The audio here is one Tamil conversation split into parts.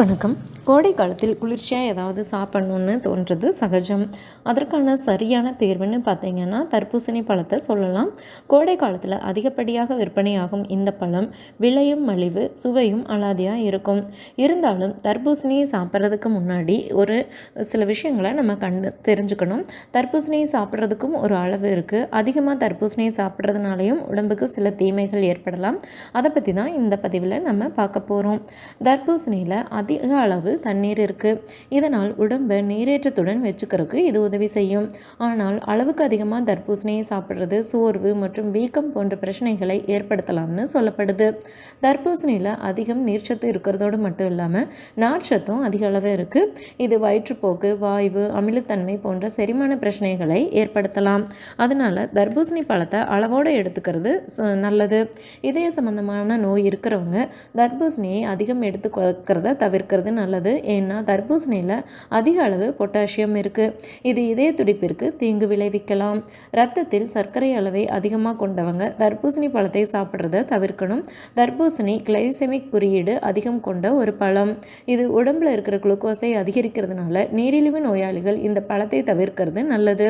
வணக்கம். கோடை காலத்தில் குளிர்ச்சியாக ஏதாவது சாப்பிட்ணுன்னு தோன்றது சகஜம். அதற்கான சரியான தேர்வுன்னு பார்த்தீங்கன்னா தர்பூசணி பழத்தை சொல்லலாம். கோடை காலத்தில் அதிகப்படியாக விற்பனையாகும் இந்த பழம் விலையும் மலிவு சுவையும் அலாதியாக இருக்கும். இருந்தாலும் தர்பூசணியை சாப்பிட்றதுக்கு முன்னாடி ஒரு சில விஷயங்களை நம்ம கண்டு தெரிஞ்சுக்கணும். தர்பூசணியை சாப்பிட்றதுக்கும் ஒரு அளவு இருக்குது அதிகமாக தர்பூசணியை சாப்பிட்றதுனாலையும் உடம்புக்கு சில தீமைகள் ஏற்படலாம். அதை பற்றி தான் இந்த பதிவில் நம்ம பார்க்க போகிறோம் தர்பூசணியில் அதிக அளவு தண்ணீர் இருக்குது இதனால் உடம்பை நீரேற்றத்துடன் வச்சுக்கிறதுக்கு இது உதவி செய்யும். ஆனால் அளவுக்கு அதிகமாக தர்பூசணியை சாப்பிட்றது சோர்வு மற்றும் வீக்கம் போன்ற பிரச்சனைகளை ஏற்படுத்தலாம்னு சொல்லப்படுது. தர்பூசணியில் அதிகம் நீர்ச்சத்து இருக்கிறதோடு மட்டும் இல்லாமல் நார்ச்சத்தும் அதிக அளவு இருக்குது இது வயிற்றுப்போக்கு வாய்வு அமிலத்தன்மை போன்ற செரிமான பிரச்சனைகளை ஏற்படுத்தலாம். அதனால் தர்பூசணி பழத்தை அளவோடு எடுத்துக்கிறது நல்லது. இதய சம்பந்தமான நோய் இருக்கிறவங்க தர்பூசணியை அதிகம் எடுத்துக்கிறத தவிர்க்கிறது நல்லது. ஏன்னா தர்பூசணியில் அதிக அளவு பொட்டாசியம் இருக்குது இது இதய துடிப்பிற்கு தீங்கு விளைவிக்கலாம். ரத்தத்தில் சர்க்கரை அளவை அதிகமாக கொண்டவங்க தர்பூசணி பழத்தை சாப்பிட்றத தவிர்க்கணும். தர்பூசணி கிளைசெமிக் குறியீடு அதிகம் கொண்ட ஒரு பழம். இது உடம்புல இருக்கிற குளுக்கோஸை அதிகரிக்கிறதுனால நீரிழிவு நோயாளிகள் இந்த பழத்தை தவிர்க்கிறது நல்லது.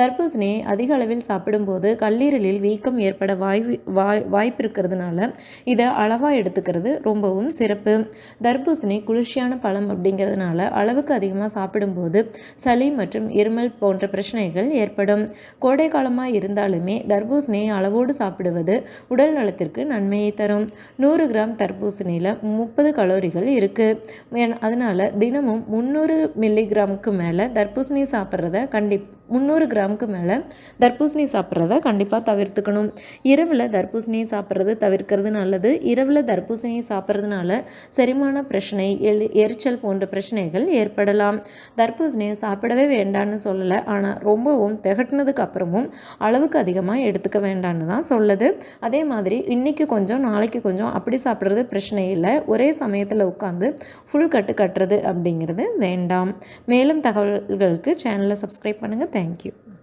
தர்பூசணியை அதிக அளவில் சாப்பிடும்போது கல்லீரலில் வீக்கம் ஏற்பட வாய்வு வாய் வாய்ப்பு இருக்கிறதுனால இதை அளவாக எடுத்துக்கிறது ரொம்பவும் சிறப்பு. தர்பூசணி குளிர்ச்சியான பழம் அப்படிங்கிறதுனால அளவுக்கு அதிகமாக சாப்பிடும்போது சளி மற்றும் இருமல் போன்ற பிரச்சனைகள் ஏற்படும். கோடை காலமாக இருந்தாலுமே தர்பூசணியை அளவோடு சாப்பிடுவது உடல் நலத்திற்கு நன்மையை தரும். நூறு கிராம் தர்பூசணியில் முப்பது கலோரிகள் இருக்குது அதனால் தினமும் முந்நூறு மில்லிகிராமுக்கு மேலே தர்பூசணி சாப்பிட்றத கண்டிப்பாக முந்நூறு கிராமுக்கு மேலே தர்பூசணி சாப்பிட்றத கண்டிப்பாக தவிர்த்துக்கணும். இரவில் தர்பூசணியை சாப்பிட்றது தவிர்க்கிறது நல்லது. இரவில் தர்பூசணியை சாப்பிட்றதுனால செரிமான பிரச்சனை எலி எரிச்சல் போன்ற பிரச்சனைகள் ஏற்படலாம். தர்பூசணியை சாப்பிடவே வேண்டான்னு சொல்லலை. ஆனால் ரொம்பவும் திகட்டினதுக்கு அப்புறமும் அளவுக்கு அதிகமாக எடுத்துக்க வேண்டான்னு தான் சொல்லுது. அதே மாதிரி இன்றைக்கி கொஞ்சம் நாளைக்கு கொஞ்சம் அப்படி சாப்பிட்றது பிரச்சனை இல்லை. ஒரே சமயத்தில் உட்காந்து ஃபுல் கட்டு கட்டுறது அப்படிங்கிறது வேண்டாம். மேலும் தகவல்களுக்கு சேனலை சப்ஸ்கிரைப் பண்ணுங்கள் thank you.